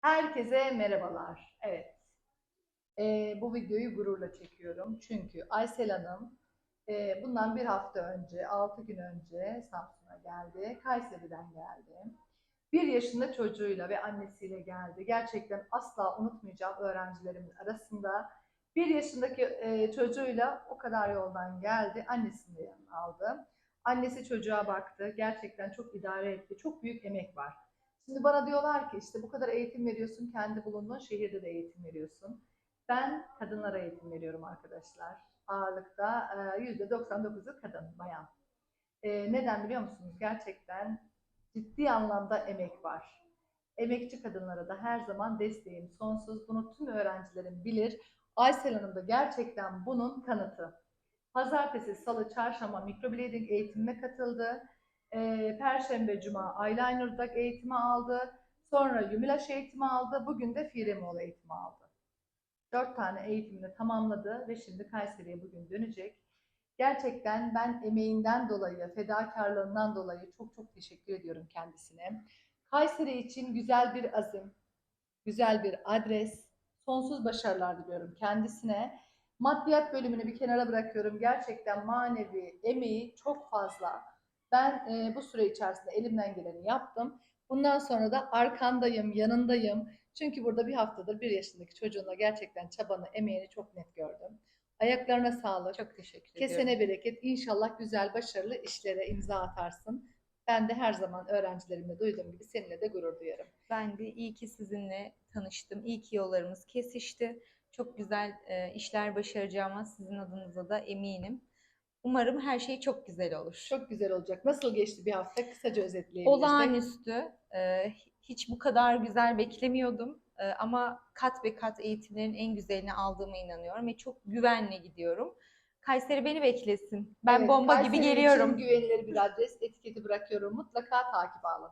Herkese merhabalar. Evet. Ee, bu videoyu gururla çekiyorum. Çünkü Aysel Hanım e, bundan bir hafta önce, altı gün önce Samsun'a geldi. Kayseri'den geldi. Bir yaşında çocuğuyla ve annesiyle geldi. Gerçekten asla unutmayacağım öğrencilerimin arasında. Bir yaşındaki e, çocuğuyla o kadar yoldan geldi. Annesini de yanına aldı. Annesi çocuğa baktı. Gerçekten çok idare etti. Çok büyük emek var. Şimdi bana diyorlar ki işte bu kadar eğitim veriyorsun, kendi bulunduğun şehirde de eğitim veriyorsun. Ben kadınlara eğitim veriyorum arkadaşlar. Ağırlıkta e, %99'u kadın, bayan. E, neden biliyor musunuz? Gerçekten ciddi anlamda emek var. Emekçi kadınlara da her zaman desteğim sonsuz. Bunu tüm öğrencilerim bilir. Aysel Hanım da gerçekten bunun kanıtı. Pazartesi, salı, çarşamba microblading eğitimine katıldı. Ee, Perşembe, Cuma eyeliner'da eğitimi aldı. Sonra Yumelaş eğitimi aldı. Bugün de Firemol eğitimi aldı. Dört tane eğitimini tamamladı ve şimdi Kayseri'ye bugün dönecek. Gerçekten ben emeğinden dolayı, fedakarlığından dolayı çok çok teşekkür ediyorum kendisine. Kayseri için güzel bir azim, güzel bir adres, sonsuz başarılar diliyorum kendisine. Maddiyat bölümünü bir kenara bırakıyorum. Gerçekten manevi emeği çok fazla. Ben e, bu süre içerisinde elimden geleni yaptım. Bundan sonra da arkandayım, yanındayım. Çünkü burada bir haftadır bir yaşındaki çocuğunla gerçekten çabanı, emeğini çok net gördüm. Ayaklarına sağlık. Çok teşekkür ediyorum. Kesene bereket. İnşallah güzel, başarılı işlere imza atarsın. Ben de her zaman öğrencilerimle duyduğum gibi seninle de gurur duyarım. Ben de iyi ki sizinle tanıştım. İyi ki yollarımız kesişti. Çok güzel e, işler başaracağıma sizin adınıza da eminim. Umarım her şey çok güzel olur. Çok güzel olacak. Nasıl geçti bir hafta? Kısaca özetleyebilirsek. Olağanüstü. e, hiç bu kadar güzel beklemiyordum. E, ama kat be kat eğitimlerin en güzelini aldığıma inanıyorum ve çok güvenle gidiyorum. Kayseri beni beklesin. Ben Evet, bomba Kayseri gibi için geliyorum. güvenilir bir adres etiketi bırakıyorum. Mutlaka takip alın.